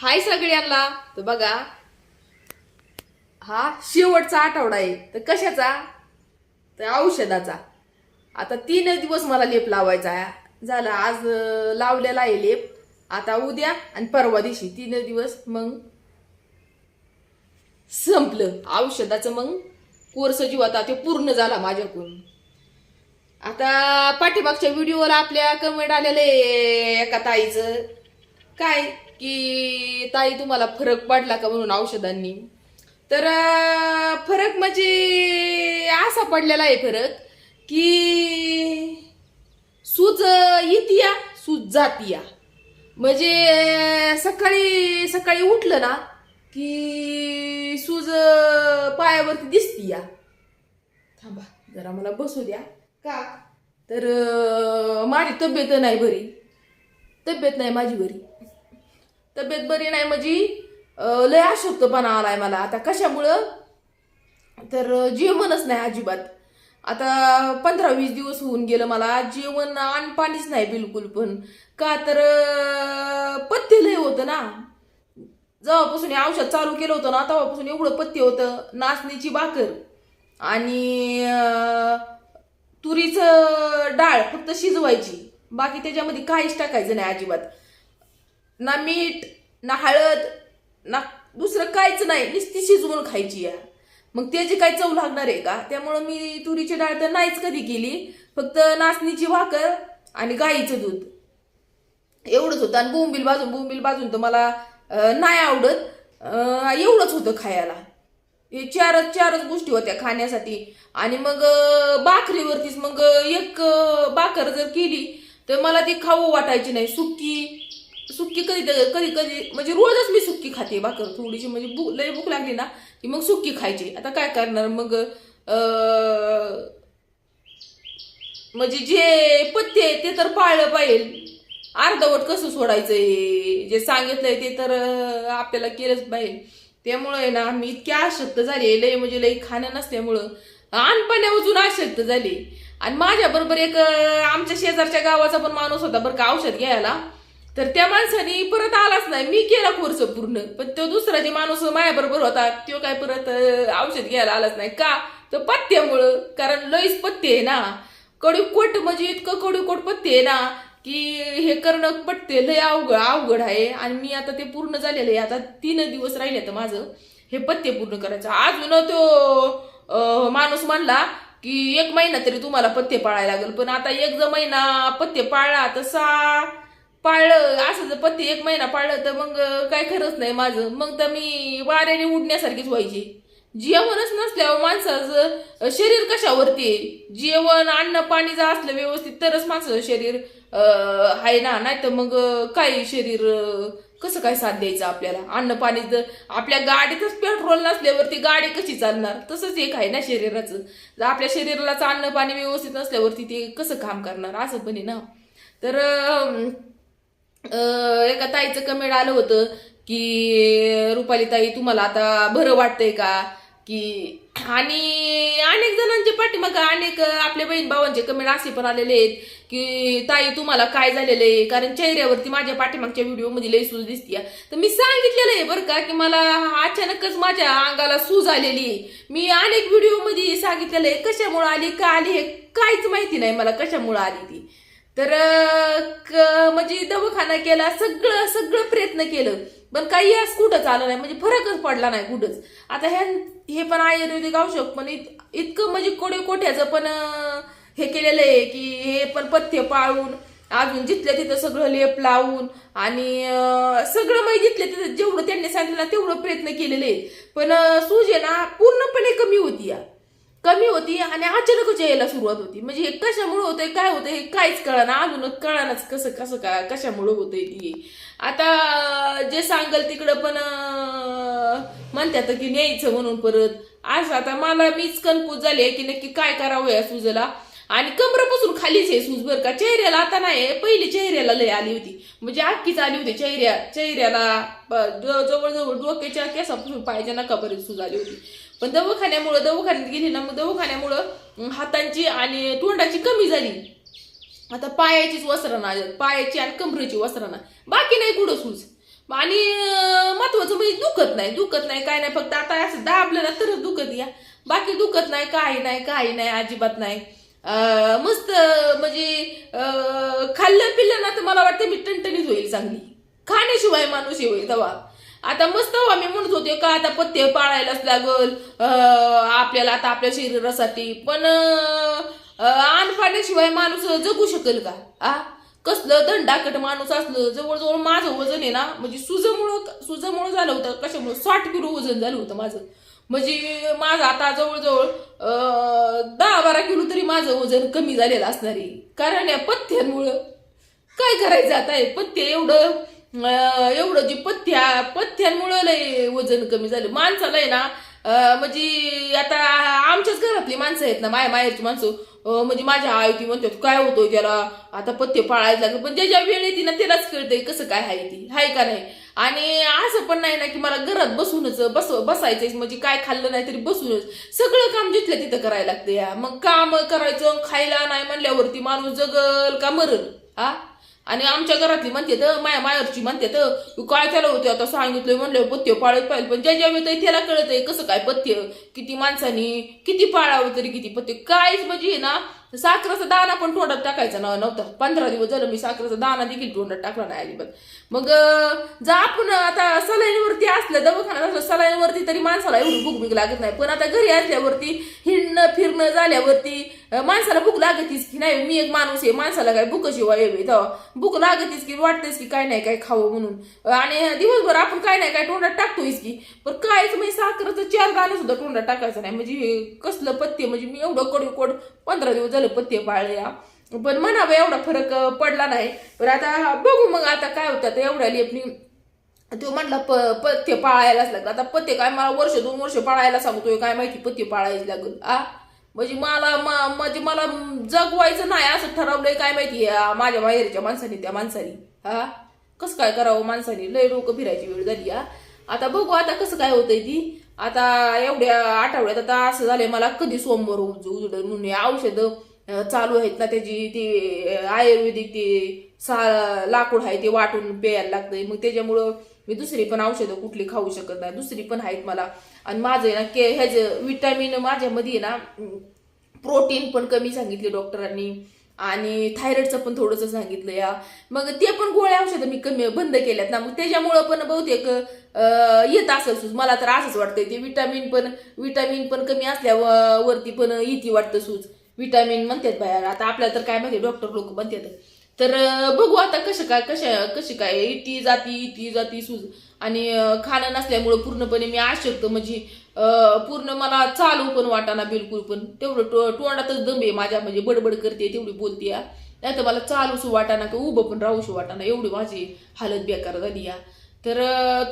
हाय सगळ्यांना. तर बघा हा शेवटचा आठवडा आहे. तर कशाचा? तर औषधाचा. आता तीन दिवस मला लेप लावायचा आहे. झाला आज लावलेला आहे लेप. आता उद्या आणि परवा दिवशी. तीन दिवस मग संपलं. औषधाचं मग कोर्स जीव आता ते पूर्ण झाला माझ्याकडून. आता पाठीमागच्या व्हिडिओला आपल्या कमेंट आलेलं आहे एका ताईचं. काय? की ताई तुम्हाला फरक पडला का म्हणून औषधांनी? तर फरक म्हणजे असा पडलेला आहे फरक की सूज येतिया सूज जातिया. म्हणजे सकाळी सकाळी उठलं ना की सूज पायावरती दिसती या थांबा जरा मला बसू द्या. का? तर माझी तब्येत नाही बरी. तब्येत नाही माझी बरी. तब्येत बरी नाही म्हणजे लय अशक्तपणा आलाय मला. आता कशामुळं? तर जेवणच नाही अजिबात. आता पंधरा वीस दिवस होऊन गेलं मला. जेवण आणि पाणीच नाही बिलकुल पण. का तर पथ्य लय होतं ना. जेव्हापासून हे औषध चालू केलं होतं ना तेव्हापासून एवढं पथ्य होतं. नाचणीची भाकर आणि तुरीचं डाळ फक्त शिजवायची. बाकी त्याच्यामध्ये काहीच टाकायचं नाही अजिबात. ना मीठ ना हळद ना दुसरं काहीच नाही नुसती शिजवून खायची या मग त्याची काही चव लागणार आहे का? त्यामुळं मी तुरीची डाळ तर नाहीच कधी केली. फक्त नाचणीची भाकर आणि गाईचं दूध. एवढंच होतं. आणि बोंबील बाजून बोंबील बाजून तर मला नाही आवडत. एवढंच होतं खायला. हे चारच चारच गोष्टी होत्या खाण्यासाठी. आणि मग बाकरीवरतीच भाकरीवरतीच मग एक बाकर भाकर जर केली तर मला ती खाऊ वाटायची नाही. सुकी सुक्की कधी कधी कधी म्हणजे रोजच मी सुक्की खाते भाकर थोडीशी म्हणजे भूक लय भूक लागली ना की मग सुक्की खायची. आता काय करणार मग म्हणजे जे पथ्य आहे ते तर पाळलं पाहिजे. अर्धवट कसं सोडायचंय? जे सांगितलंय ते तर आपल्याला केलंच पाहिजे. त्यामुळे ना मी इतकी आशक्त झाली लय म्हणजे लय खाणं नसल्यामुळं. अनपण्यापासून आशक्त झाली. आणि माझ्याबरोबर एक आमच्या शेजारच्या गावाचा पण माणूस होता बरं का औषध घ्यायला. तर त्या माणसाने परत आलाच नाही. मी केला कोर्स पूर्ण. पण तो दुसरा जे माणूस माझ्याबरोबर होता तो काय परत औषध घ्यायला आलाच नाही. का? तर पथ्यामुळं. कारण लईच पथ्य आहे ना. कडूकोट म्हणजे इतकं कडूकोट पथ्य आहे ना की हे करणं पटते लय अवघड अवघड आहे. आणि मी आता ते पूर्ण झालेलं आहे. आता तीन दिवस राहिले तर माझं हे पथ्य पूर्ण करायचं. अजून तो माणूस म्हणला की एक महिना तरी तुम्हाला पथ्य पाळायला लागेल. पण आता एक जर महिना पथ्य पाळला तसा पाळलं असं जर पत्ती एक महिना पाळलं तर मग काय खरंच नाही माझं. मग तर मी वाऱ्याने उडण्यासारखीच व्हायची. जेवणच नसल्यावर माणसाचं शरीर कशावरती आहे? जेवण अन्न पाणी जर असलं व्यवस्थित तरच माणसाचं शरीर आहे ना? नाही तर मग काय शरीर कसं काय साथ द्यायचं आपल्याला? अन्न पाणी जर आपल्या गाडीतच पेट्रोल नसल्यावरती गाडी कशी चालणार? तसंच एक आहे ना शरीराचं. जर आपल्या शरीरालाच अन्न पाणी व्यवस्थित नसल्यावरती ते कसं काम करणार? असं पण आहे ना? तर एका ताईचं कमेंट आलं होतं की रुपाली ताई तुम्हाला आता बरं वाटतंय का? की आणि अनेक जणांचे पाठीमाग अनेक आपल्या बहीण भावांचे कमेंट असे पण आलेले आहेत की ताई तुम्हाला काय झालेलं आहे? कारण चेहऱ्यावरती माझ्या पाठीमागच्या व्हिडिओमध्ये लई सूज दिसतीये. तर मी सांगितलेलं आहे बरं का की मला अचानकच माझ्या अंगाला सूज आलेली मी अनेक व्हिडिओमध्ये सांगितलेलं आहे कशामुळे आली का आली हे काहीच माहिती नाही मला कशामुळे आली ती. तर क- म्हणजे दवाखाना केला सगळं सगळं प्रयत्न केलं. पण काही आज कुठंच आलं नाही म्हणजे फरकच पडला नाही कुठंच. आता ह्या हे पण आयुर्वेदिक औषध पण इत- इतकं म्हणजे कोडे कोठ्याचं पण हे केलेलं आहे की हे पण पथ्य पाळून अजून जिथल्या तिथं सगळं लेप लावून आणि सगळं म्हणजे जिथल्या तिथं जेवढं त्यांनी सांगितलं ना तेवढं प्रयत्न केलेले आहे. पण सूज आहे ना पूर्णपणे कमी होती या. कमी होती आणि अचानकच यायला सुरुवात होती. म्हणजे हे कशामुळे होतंय काय होतंय हे काहीच कळना अजूनच कळानाच कसं कसं काय कशामुळे होतंय ती. आता जे सांगल तिकडं पण म्हणतात की न्यायचं म्हणून परत. असं आता मला मीच कन्फ्यूज झाले की नक्की काय करावं या सुजला. आणि कमरापासून खालीच आहे सूज बर का. चेहऱ्याला आता नाही पहिली चेहऱ्याला लय आली होती. म्हणजे अख्खीच आली होती चेहऱ्या चेहऱ्याला जवळजवळ डोक्याच्या केसापासून पायाच्या नकापर्यंत सूज आली होती. पण दवाखान्यामुळं दवाखान्यात गेली ना मग दवाखान्यामुळं हातांची आणि तोंडाची कमी झाली. आता पायाचीच वस्त्रणा पायाची आणि कमरेची वस्त्रणा बाकी नाही कुठं सूज. आणि महत्वाचं म्हणजे दुखत नाही दुखत नाही काय नाही फक्त आता असं दाबलं ना तरच दुखत या. बाकी दुखत नाही काही नाही काही नाही अजिबात नाही. मस्त म्हणजे खाल्लं पिल्लं ना तर मला वाटतं मी टणटणीत होईल चांगली. खाण्याशिवाय माणूस हे होईल तेव्हा आता मस्त हो, आम्ही मी म्हणत होते का आता पथ्य पाळायलाच लागल. आपल्याला आता आपल्या शरीरासाठी. पण अन्न पाण्याशिवाय माणूस जगू शकेल का? आ? कसलं दंडाकट माणूस असलं जवळजवळ माझं वजन आहे ना म्हणजे सुजमुळं सुजमुळं झालं होतं कशामुळं? साठ किलो वजन झालं होतं माझं. म्हणजे माझं आता जवळजवळ दहा बारा किलो तरी माझं वजन कमी झालेलं असणार आहे. कारण या पथ्यांमुळं काय करायचं आता? हे पथ्य एवढं एवढं जी पथ्या पथ्यांमुळं लय वजन कमी झालं. माणसाला आहे ना म्हणजे आता आमच्याच घरातली माणसं आहेत ना माया माहेरची माणसं म्हणजे माझ्या आई ती म्हणतात काय होतोय त्याला? आता पथ्य पाळायला लागलं. पण ज्याच्या वेळ येते ना त्यालाच कळतंय कसं काय आहे ती. हाय का नाही? आणि असं पण नाही ना की मला घरात बसूनच बस बसायचंय म्हणजे काय खाल्लं नाही तरी बसूनच. सगळं काम जिथलं तिथं करायला लागतं या मग काम करायचं खायला नाही म्हणल्यावरती माणूस जगल का मरल? हा? आणि आमच्या घरातली म्हणते तर माया मायरची म्हणते तर तू काय चालू होते? आता सांगितलं म्हणलं पथ्य पाळत पाहिजे पण ज्या ज्या वेळेत त्याला कळत आहे कसं काय पथ्य? किती माणसांनी किती पाळावं तरी किती पथ्य? काहीच म्हणजे ना साखरेचा दाना पण तोंडात टाकायचा ना नव्हता. पंधरा दिवस झालं मी साखरेचा दाना देखील तोंडात टाकला नाही अजिबात. मग जर आपण आता सलाईनवरती असलं दवाखान्यात असलं सलाईनवरती तरी माणसाला एवढी भूक भूक लागत नाही. पण आता घरी असल्यावरती हिंडणं फिरणं झाल्यावरती माणसाला भूक लागतीस की नाही? मी एक माणूस आहे. माणसाला काय भूक शिवाय येवे तेव्हा भूक लागतीस की वाटतेस की काय नाही काय खावं म्हणून. आणि दिवसभर आपण काय नाही काय तोंडात टाकतोयस की. पण कायच म्हणजे साखरेचं चार दाणं सुद्धा तोंडात टाकायचं नाही. म्हणजे कसलं पथ्य? म्हणजे मी एवढं कडू कोड पंधरा दिवस झालं पथ्य पाळल्या पण म्हणावं एवढा फरक पडला नाही. पण आता बघू मग आता काय होतं. आता एवढ्या लेपणी तो म्हटला प पथ्य पाळायलाच लागला. आता पथ्य काय? मला वर्ष दोन वर्ष पाळायला सांगतोय. काय माहिती पथ्य पाळायच लागल. आ? म्हणजे मला मा- म्हणजे मला जगवायचं नाही असं ठरवलंय काय माहिती माझ्या माहेरच्या माणसाने त्या माणसाने. हा? कसं काय करावं माणसाने? लय डोकं फिरायची वेळ झाली हा? आता बघू आता कसं काय होतंय ती? आता एवढ्या आठवड्यात आता असं झालंय मला कधी सोमवार उज उजड म्हणून हे औषधं चालू आहेत ना त्याची ती आयुर्वेदिक ते सा लाकूड आहे ते वाटून प्यायला लागतंय. मग त्याच्यामुळं मी दुसरी पण औषधं कुठली खाऊ शकत नाही. दुसरी पण आहेत मला. आणि माझं आहे ना के ह्याचे विटॅमिन माझ्यामध्ये आहे ना प्रोटीन पण कमी सांगितले डॉक्टरांनी. आणि थायरॉइडचं पण थोडंसं सांगितलं या. मग ते पण गोळ्या औषधं मी कमी बंद केल्यात ना. मग त्याच्यामुळं पण बहुतेक येत असेल मला तर असंच वाटतंय ते. विटॅमिन पण विटॅमिन पण कमी असल्यावरती पण येते वाटतं सूज. विटॅमिन म्हणतात बाहेर. आता आपल्याला तर काय माहिती डॉक्टर लोक म्हणतात. तर बघू आता कसं काय कशा कशी काय इटी जाती इटी जाती सूज आणि खाणं नसल्यामुळं पूर्णपणे मी आशक्त म्हणजे पूर्ण मला चालू पण वाटाना बिलकुल पण. तेवढं टो तोंडातच दम आहे माझ्या म्हणजे बडबड करते तेवढी बोलते या. नाही तर मला चालूच वाटाना का उभं पण राहूशी वाटाना. एवढी माझी हालत बेकार झाली या. तर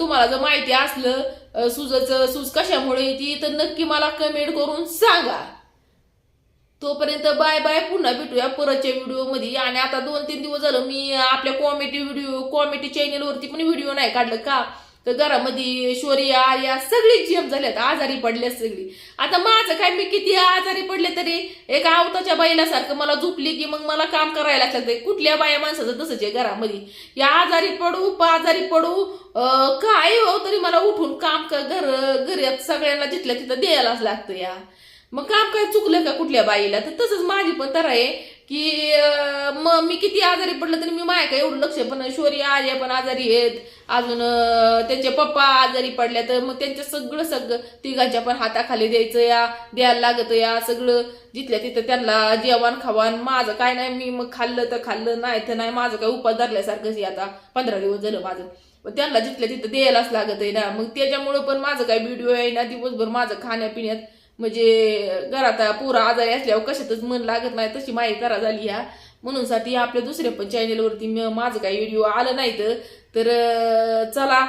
तुम्हाला जर माहिती असलं सुजाचं सूज कशामुळे येते तर नक्की मला कमेंट करून सांगा. तोपर्यंत बाय बाय. पुन्हा भेटूया परतच्या व्हिडिओमध्ये. आणि आता दोन तीन दिवस झालं मी आपल्या कॉमेडी व्हिडिओ कॉमेडी चॅनेलवरती पण व्हिडिओ नाही काढलं का? तर घरामध्ये शौर्या आर्या सगळी जेम झाल्यात आजारी पडल्या सगळी. आता माझं काय मी किती आजारी पडले तरी? एका आवताच्या बाईलासारखं मला झोपली की मग मला काम करायला लागतं कुठल्या बाया माणसाचं तसंच आहे घरामध्ये. या आजारी पडू आजारी पडू काय हो तरी मला उठून काम कर घर घरी सगळ्यांना जिथल्या तिथं द्यायलाच लागतं या. मग काम काय चुकलं का कुठल्या बाईला? तर तसंच माझी पण तर आहे की मग मी किती आजारी पडलं तरी मी माया काय एवढं लक्ष पण शौर्य आर्या पण आजारी आहेत. अजून त्यांचे पप्पा आजारी पडल्या तर मग त्यांचं सगळं सगळं तिघांच्या पण हाताखाली द्यायचं या द्यायला लागत या सगळं जिथल्या तिथं त्यांना जेवण खावण. माझं काय नाही मी मग खाल्लं तर खाल्लं नाही तर नाही. माझं काय उपास धरल्यासारखंच आहे आता. पंधरा दिवस झालं माझं. त्यांना जिथल्या तिथं द्यायलाच लागत आहे ना. मग त्याच्यामुळं पण माझं काय व्हिडिओ आहे ना दिवसभर माझं खाण्यापिण्यात म्हणजे घरात पुरा आजारी असल्यावर कशातच मन लागत नाही तशी माई करा झाली ह्या. म्हणून साठी आपल्या दुसऱ्या पण चॅनेलवरती माझं काही व्हिडिओ आलं नाही तर चला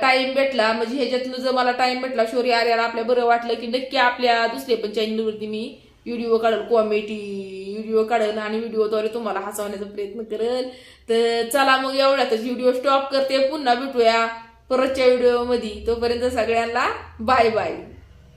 टाईम भेटला. म्हणजे ह्याच्यातनं जर मला टाईम भेटला शौर्य आर्याला आपल्या बरं वाटलं की नक्की आपल्या दुसऱ्या पण चॅनेलवरती मी व्हिडिओ काढेल कॉमेडी व्हिडिओ काढेल आणि व्हिडिओद्वारे तुम्हाला हसवण्याचा प्रयत्न करेल. तर चला मग एवढ्यातच व्हिडिओ स्टॉप करते. पुन्हा भेटूया परतच्या व्हिडिओमध्ये तोपर्यंत सगळ्यांना बाय बाय